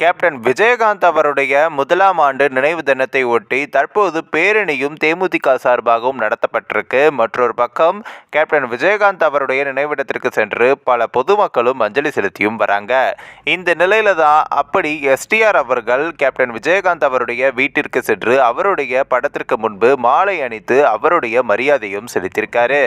Captain Vijayakanth அவருடைய முதலாம் ஆண்டு நினைவு தினத்தை ஒட்டி தற்போது பேரணியும் தேமுதிக சார்பாகவும் நடத்தப்பட்டிருக்கு. மற்றொரு பக்கம் கேப்டன் விஜயகாந்த் அவருடைய நினைவிடத்திற்கு சென்று பல பொதுமக்களும் அஞ்சலி செலுத்தியும் வராங்க. இந்த நிலையில தான் அப்படி எஸ்டிஆர் அவர்கள் கேப்டன் விஜயகாந்த் அவருடைய வீட்டிற்கு சென்று அவருடைய படத்திற்கு முன்பு மாலை அணித்து அவருடைய மரியாதையும் செலுத்தியிருக்காரு.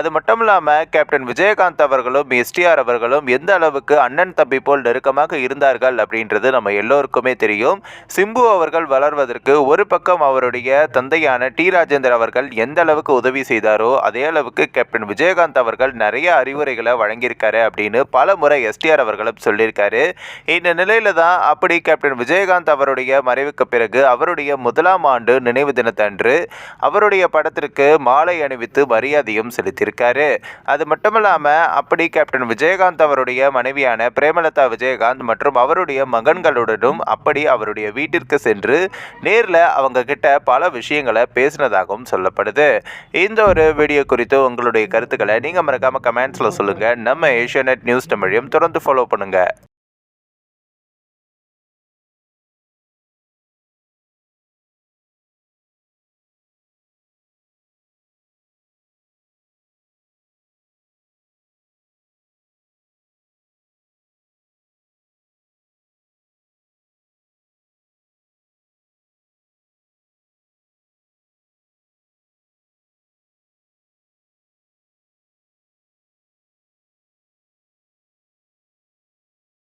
அது மட்டும் இல்லாமல் கேப்டன் விஜயகாந்த் அவர்களும் எஸ்டிஆர் அவர்களும் எந்த அளவுக்கு அண்ணன் தம்பி போல் நெருக்கமாக இருந்தார்கள் அப்படின்றது நம்ம எல்லோருக்குமே தெரியும். சிம்பு அவர்கள் வளர்வதற்கு ஒரு பக்கம் அவருடைய தந்தையான டி. ராஜேந்தர் அவர்கள் எந்த அளவுக்கு உதவி செய்தாரோ அதே அளவுக்கு கேப்டன் விஜயகாந்த் அவர்கள் நிறைய அறிவுரைகளை வழங்கியிருக்காரு அப்படின்னு பல முறை எஸ்டிஆர் அவர்களும் சொல்லியிருக்காரு. இந்த நிலையில தான் அப்படி கேப்டன் விஜயகாந்த் அவருடைய மறைவுக்கு பிறகு அவருடைய முதலாம் ஆண்டு நினைவு தினத்தன்று அவருடைய படத்திற்கு மாலை அணிவித்து மரியாதையும் செலுத்தியிருக்காரு. அது மட்டுமில்லாமல் அப்படி கேப்டன் விஜயகாந்த் அவருடைய மனைவியான பிரேமலதா விஜயகாந்த் மற்றும் அவருடைய மகன்களுடனும் அப்படி அவருடைய வீட்டிற்கு சென்று நேரில் அவங்க கிட்ட பல விஷயங்களை பேசினதாகவும் சொல்லப்படுது. இந்த ஒரு வீடியோ குறித்து உங்களுடைய கருத்துக்களை நீங்கள் மறக்காமல் கமெண்ட்ஸில் சொல்லுங்கள் நம்ம ஏஷியா நியூஸ் தமிழையும் தொடர்ந்து ஃபாலோ பண்ணுங்கள்